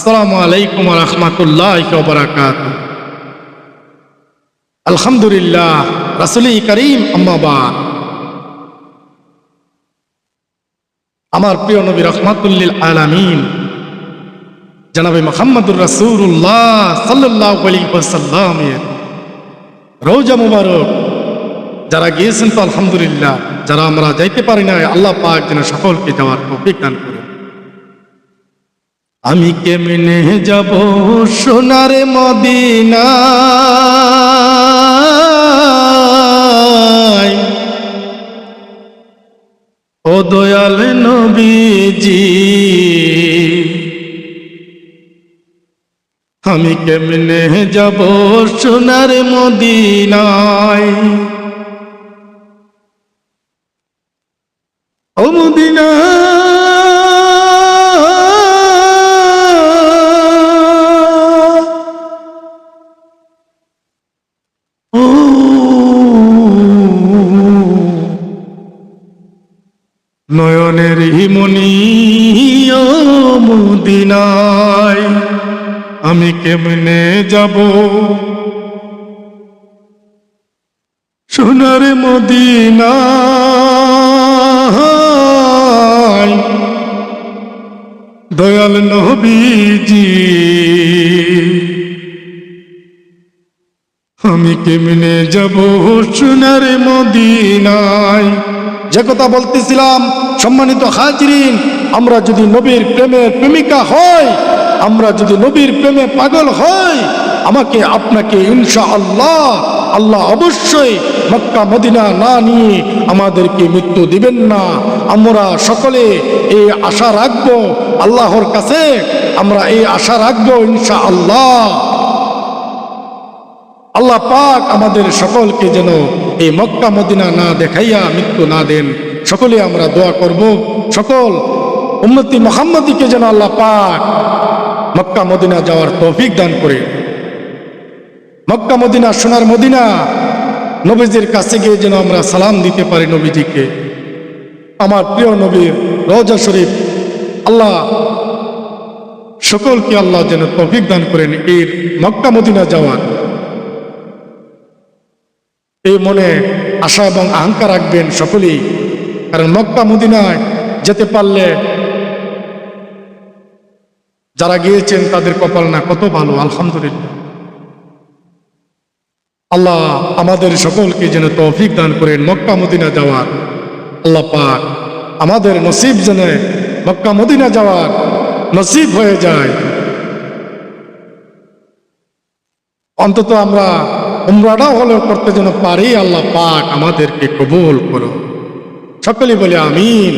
আসসালামু আলাইকুম রহমতুল্লাহ আলহামদুলিল্লাহ রাসুলি করিম আম্মাবাদ আমার প্রিয় নবী রহমাতুল্লিল আলামিন, জনাবে মোহাম্মদুর সাল্লাল্লাহু আলাইহি ওয়াসাল্লামের মুবারক, যারা গিয়েছেন তো আলহামদুলিল্লাহ, যারা আমরা যাইতে পারি না আল্লাহ পাক যেন সকলকে যাওয়ার দান করেন আমি কেমনে যাব সোনার মদিনা? ও দয়াল নবীজি, আমি কেমনে যাব সোনার মদিনায়? ও মদিনা নয়নের হিমনি মদিনায় আমি কেমনে যাব? সোনার মদিনায় দয়াল নবীজি, আমি কেমনে যাব সোনার মদিনায়? যে কথা বলতেছিলাম, সম্মানিত হাজরিন, আমরা যদি নবীর প্রেমের প্রেমিকা হই, আমরা যদি নবীর প্রেমে পাগল হই, আমাকে আপনাকে ইনশা আল্লাহ আল্লাহ অবশ্যই মক্কা, মদিনা না নিয়ে আমাদেরকে মৃত্যু দিবেন না। আমরা সকলে এই আশা রাখব, আল্লাহর কাছে আমরা এই আশা রাখব ইনশা আল্লাহ আল্লাহ পাক আমাদের সকলকে যেন এই মক্কা, মদিনা না দেখাইয়া মৃত্যু না দেন। সকলে আমরা দোয়া করব। সকল উন্নতি মোহাম্মদীকে যেন আল্লাহ পাক মক্কা, মদিনা যাওয়ার তৌফিক দান করে। মক্কা, মদিনা, সোনার মদিনা, নবীজির কাছে গিয়ে যেন আমরা সালাম দিতে পারি নবীজিকে। আমার প্রিয় নবীর রওজা শরীফ, আল্লাহ সকলকে আল্লাহ যেন তৌফিক দান করেন। এই মক্কা, মদিনা যাওয়ার এই মনে আশা এবং আহঙ্কার রাখবেন সকলেই। কারণ মক্কা, মদিনায় যেতে পারলে যারা গিয়েছেন তাদের কপাল না কত ভালো, আলহামদুলিল্লাহ। আল্লাহ আমাদের সকলকে যেন তৌফিক দান করেন মক্কা, মদিনা যাওয়ার। আল্লাহ পাক আমাদের নসিব যেন মক্কা, মদিনা যাওয়ার নসিব হয়ে যায়। অন্তত আমরা উমরাটাও হলো করতে যেন পারি আল্লাহ পাক আমাদেরকে কবুল করো। সকলে বলে আমিন।